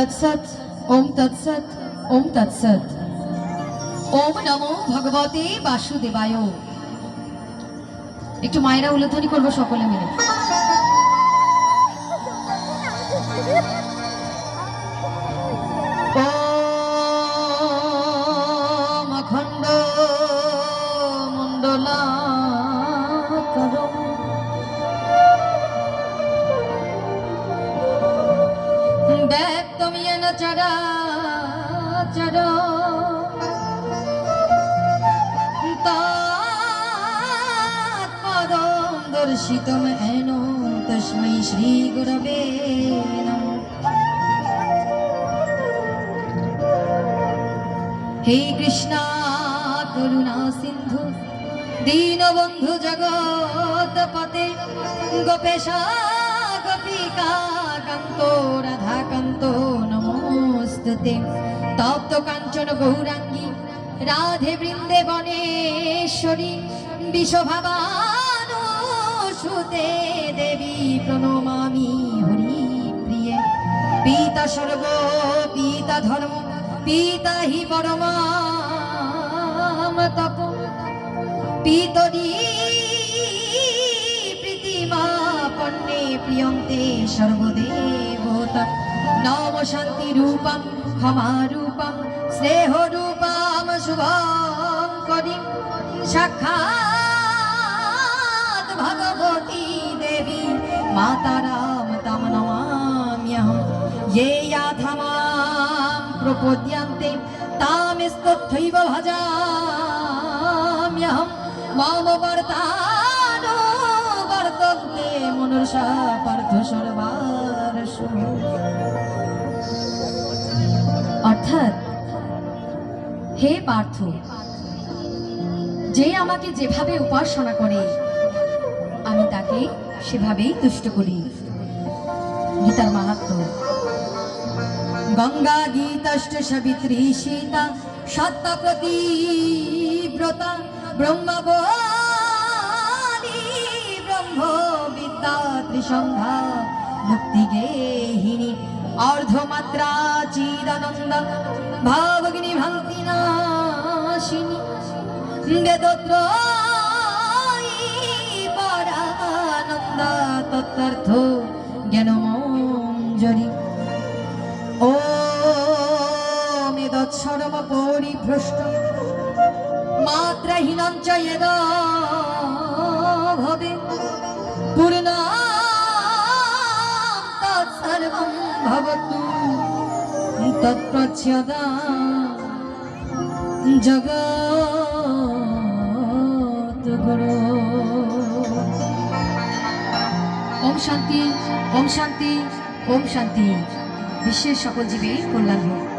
তৎসৎ ওম তৎসৎ ওম তৎসৎ ওম নমো ভগবতে বাসুদেবায়। একটু মায়েরা উল্লেধ্বনি করব সকলে মিলে। অখণ্ড তুমি যেন চরা চর পদম দর্শিতম এন তস্মৈ শ্রী গুরবে হে কৃষ্ণা, করুণা সিন্ধু, দীনবন্ধু জগৎপতে গোপেশা, গোপিকা, কান্ত, রাধা কান্ত নমস্তুতে তপ্ত কাঞ্চন গৌরাঙ্গী, রাধে বৃন্দে বনেশ্বরী বিশ্বভাবানুসুতে দেবী প্রণমামি হরি প্রিয়ে পিতা সর্ব পিতা ধর্ম, পিতা হি পরম তপ। পিতরি প্রীতিমা পণ্যে প্রিয়ন্তে সর্বদেবতা। নম শান্তি রূপম ক্ষমা রূপম স্নেহ রূপম শুভম করি সাক্ষাৎ ভগবতী দেবী মাতা রাম তম নমাম্যহম ये याथमां प्रपोद्यन्ते तामिस्तथैव भजाम्यहं मम वर्तानो যে আমাকে যেভাবে উপাসনা করে, আমি তাকে সেভাবেই তুষ্ট করি। গীতার মাহাত্ম। গঙ্গা গীতাষ্ট সাবিত্রী সীতা সত্য প্রতিব্রতা ব্রহ্মবোধ ত্রিসন্ধ্যা মুক্তি গেহিনী অর্ধমাত্রা চিদানন্দ ভাবগ্নি ভান্তি নাশিনী বেদত্রয়ী পরানন্দ তত্ত্বার্থ জ্ঞানমঞ্জরি ও মেদৎসরম পরিভ্রষ্ট মাত্রাহীনং চ তৎপ্রচ্ছদা জগৎ গুরু ওম শান্তি ওম শান্তি ওম শান্তি বিশ্বের সকল জীবের কল্যাণ হোক